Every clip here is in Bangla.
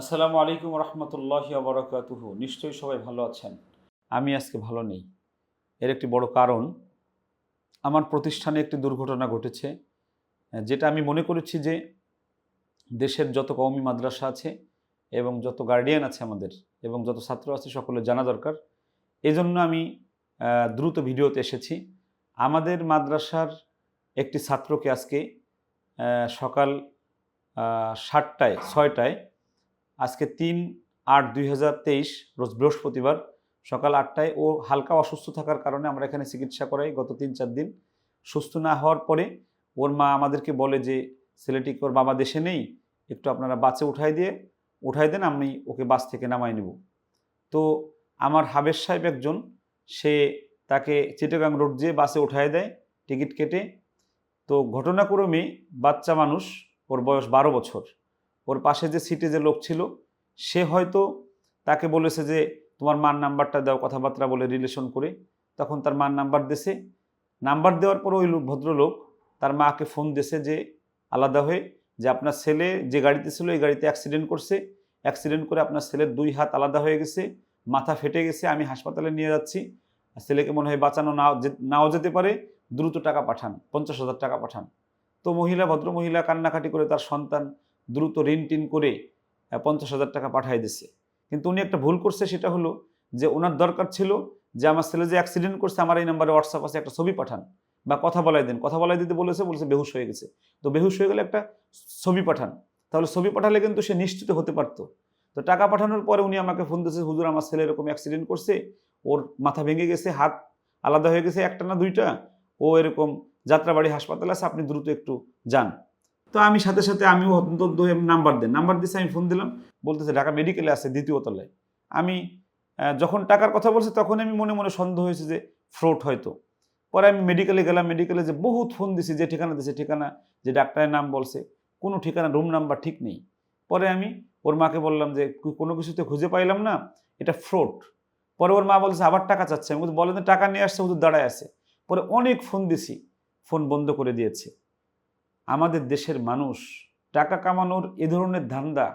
আসসালামু আলাইকুম রহমতুল্লাহ বরকাতুহু। নিশ্চয়ই সবাই ভালো আছেন। আমি আজকে ভালো নেই। এর একটি বড় কারণ, আমার প্রতিষ্ঠানে একটি দুর্ঘটনা ঘটেছে, যেটা আমি মনে করেছি যে দেশের যত কওমি মাদ্রাসা আছে এবং যত গার্ডিয়ান আছে আমাদের এবং যত ছাত্র আছে সকলে জানা দরকার। এই জন্য আমি দ্রুত ভিডিওতে এসেছি। আমাদের মাদ্রাসার একটি ছাত্রকে আজকে সকাল সাতটায়, ছয়টায় আজকে তিন আট দুই হাজার তেইশ, রোজ বৃহস্পতিবার সকাল আটটায় ও হালকা অসুস্থ থাকার কারণে আমরা এখানে চিকিৎসা করাই গত তিন চার দিন। সুস্থ না হওয়ার পরে ওর মা আমাদেরকে বলে যে ছেলেটিকে ওর বাবা দেশে নেই? একটু আপনারা বাসে উঠাই দিয়ে, উঠাই দেন, আমি ওকে বাস থেকে নামাই নেব। তো আমার হাবের সাহেব একজন, সে তাকে চিটাগাং রোড দিয়ে বাসে উঠাই দেয়, টিকিট কেটে। তো ঘটনাক্রমে বাচ্চা মানুষ, ওর বয়স বারো বছর। ওর পাশে যে সিটে যে লোক ছিল, সে হয়তো তাকে বলেছে যে, তোমার মার নাম্বারটা দাও, কথাবার্তা বলে রিলেশন করে। তখন তার মার নাম্বার দিছে। নাম্বার দেওয়ার পর ওই লোক- ভদ্রলোক তার মাকে ফোন দিয়েছে যে, আলাদা হয়ে যে আপনার ছেলে যে গাড়িতে ছিল, এই গাড়িতে অ্যাক্সিডেন্ট করছে। অ্যাক্সিডেন্ট করে আপনার ছেলের দুই হাত আলাদা হয়ে গেছে, মাথা ফেটে গেছে, আমি হাসপাতালে নিয়ে যাচ্ছি। ছেলেকে মনে হয় বাঁচানো নাও যেতে পারে, দ্রুত টাকা পাঠান, পঞ্চাশ হাজার টাকা পাঠান। তো মহিলা ভদ্র মহিলা কান্নাকাটি করে তার সন্তান দ্রুত ঋণ টিন করে পঞ্চাশ হাজার টাকা পাঠিয়ে দিছে। কিন্তু উনি একটা ভুল করছে, সেটা হলো যে ওনার দরকার ছিল যে আমার ছেলে যে অ্যাক্সিডেন্ট করছে, আমার এই নাম্বারে হোয়াটসঅ্যাপ আছে, একটা ছবি পাঠান বা কথা বলাই দেন। কথা বলাই দিতে বলেছে বলেছে বেহুশ হয়ে গেছে। তো বেহুশ হয়ে গেলে একটা ছবি পাঠান। তাহলে ছবি পাঠালে কিন্তু সে নিশ্চিত হতে পারতো। তো টাকা পাঠানোর পরে উনি আমাকে ফোন দিয়েছে, হুজুর, আমার ছেলে এরকম অ্যাক্সিডেন্ট করছে, ওর মাথা ভেঙে গেছে, হাত আলাদা হয়ে গেছে, একটা না দুইটা, ও এরকম যাত্রাবাড়ি হাসপাতাল আছে, আপনি দ্রুত একটু যান। তো আমি সাথে সাথে আমিও অন্তত নাম্বার দেন। নাম্বার দিয়েছে আমি ফোন দিলাম, বলতেছে, ঢাকা মেডিকেলে আছে, দ্বিতীয় তলায়। আমি যখন টাকার কথা বলছে, তখন আমি মনে মনে সন্দেহ হয়েছে যে, ফ্রড হয়তো। পরে আমি মেডিকেলে গেলাম মেডিকেলে যে বহুত ফোন দিছি, যে ঠিকানা দিছে, ঠিকানা, যে ডাক্তারের নাম বলছে, কোনো ঠিকানা রুম নাম্বার ঠিক নেই। পরে আমি ওর মাকে বললাম যে কোনো কিছুতে খুঁজে পাইলাম না, এটা ফ্রড। পরে ওর মা বলছে, আবার টাকা চাচ্ছে। আমি বলেন টাকা নিয়ে আসছে হুজুর দাঁড়ায় আছে। পরে অনেক ফোন দিছি ফোন বন্ধ করে দিয়েছে। আমাদের দেশের মানুষ টাকা কামানোর এ ধরনের ধান্দা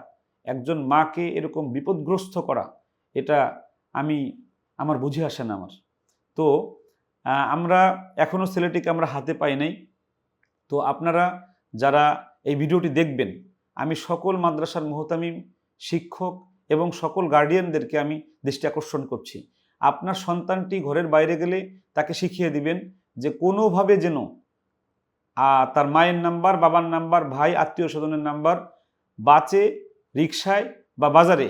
একজন মাকে এরকম বিপদগ্রস্ত করা, এটা আমি, আমার বুঝে আসে না আমার। তো আমরা এখনও ছেলেটিকে আমরা হাতে পাই নাই। তো আপনারা যারা এই ভিডিওটি দেখবেন, আমি সকল মাদ্রাসার মোহতামিম, শিক্ষক এবং সকল গার্ডিয়ানদেরকে আমি দৃষ্টি আকর্ষণ করছি। আপনার সন্তানটি ঘরের বাইরে গেলে তাকে শিখিয়ে দিবেন যে কোনোভাবে যেন আহ, তার মায়ের নাম্বার বাবার নাম্বার ভাই আত্মীয় স্বজনের নাম্বার বাসে রিক্সায় বা বাজারে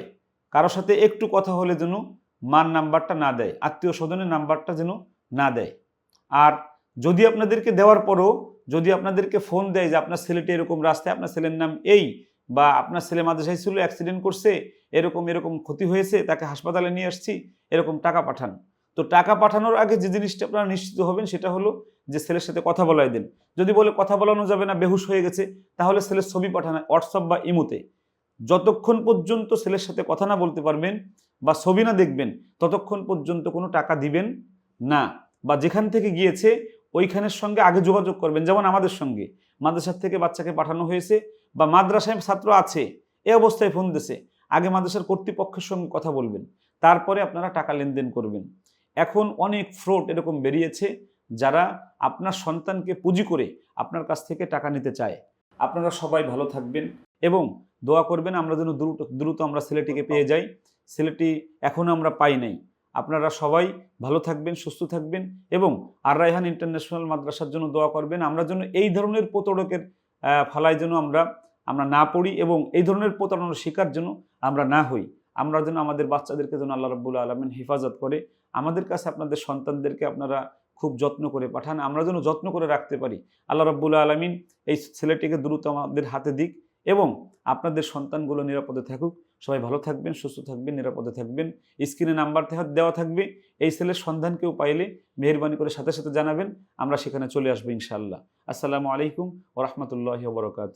কারোর সাথে একটু কথা হলে যেন মার নাম্বারটা না দেয় আত্মীয় স্বজনের নাম্বারটা যেন না দেয়। আর যদি আপনাদেরকে দেওয়ার পরও যদি আপনাদেরকে ফোন দেয় যে আপনার ছেলেটি এরকম রাস্তায় আপনার ছেলের নাম এই বা আপনার ছেলে মাদ্রাসায় ছিল অ্যাক্সিডেন্ট করছে এরকম এরকম ক্ষতি হয়েছে তাকে হাসপাতালে নিয়ে আসছি এরকম টাকা পাঠান। তো টাকা পাঠানোর আগে যে জিনিসটা আপনারা নিশ্চিত হবেন সেটা হলো যে ছেলের সাথে কথা বলাই দিন। যদি বলে কথা বলানো যাবে না, বেহুশ হয়ে গেছে, তাহলে ছেলের ছবি পাঠান, হোয়াটসঅ্যাপ বা ইমোতে। যতক্ষণ পর্যন্ত ছেলের সাথে কথা না বলতে পারবেন বা ছবি না দেখবেন, ততক্ষণ পর্যন্ত কোনো টাকা দিবেন না। বা যেখান থেকে গিয়েছে, ওইখানের সঙ্গে আগে যোগাযোগ করবেন, যেমন আমাদের সঙ্গে। মাদ্রাসার থেকে বাচ্চাকে পাঠানো হয়েছে বা মাদ্রাসায় ছাত্র আছে, এ অবস্থায় ফোন দিছে। আগে মাদ্রাসার কর্তৃপক্ষের সঙ্গে কথা বলবেন। তারপরে আপনারা টাকা লেনদেন করবেন। এখন অনেক ফ্রড এরকম বেরিয়েছে যারা আপনার সন্তানকে পুঁজি করে আপনার কাছ থেকে টাকা নিতে চায়। আপনারা সবাই ভালো থাকবেন এবং দোয়া করবেন আমরা যেন দ্রুত দ্রুত আমরা ছেলেটিকে পেয়ে যাই। ছেলেটি এখনও আমরা পাই নাই। আপনারা সবাই ভালো থাকবেন, সুস্থ থাকবেন এবং আর রায়হান ইন্টারন্যাশনাল মাদ্রাসার জন্য দোয়া করবেন। আমরা যেন এই ধরনের প্রতারকের ফালায় যেন আমরা আমরা না পড়ি এবং এই ধরনের প্রতারণার শিকার যেন আমরা না হই। আমরা যেন আমাদের বাচ্চাদেরকে যেন আল্লাহ রব্বুল আলমিন হেফাজত করে। আমাদের কাছে আপনাদের সন্তানদেরকে আপনারা খুব যত্ন করে পাঠান। আমরা যেন যত্ন করে রাখতে পারি। আল্লাহ রব্বুল আলমিন এই ছেলেটিকে দ্রুত আমাদের হাতে দিক এবং আপনাদের সন্তানগুলো নিরাপদে থাকুক। সবাই ভালো থাকবেন, সুস্থ থাকবেন, নিরাপদে থাকবেন। স্ক্রিনে নাম্বার দেওয়া থাকবে। এই ছেলের সন্ধান কেউ পাইলে মেহরবানি করে সাথে সাথে জানাবেন। আমরা সেখানে চলে আসব ইনশাআল্লাহ। আসসালামু আলাইকুম ওরহমতুল্লাহ বরকাত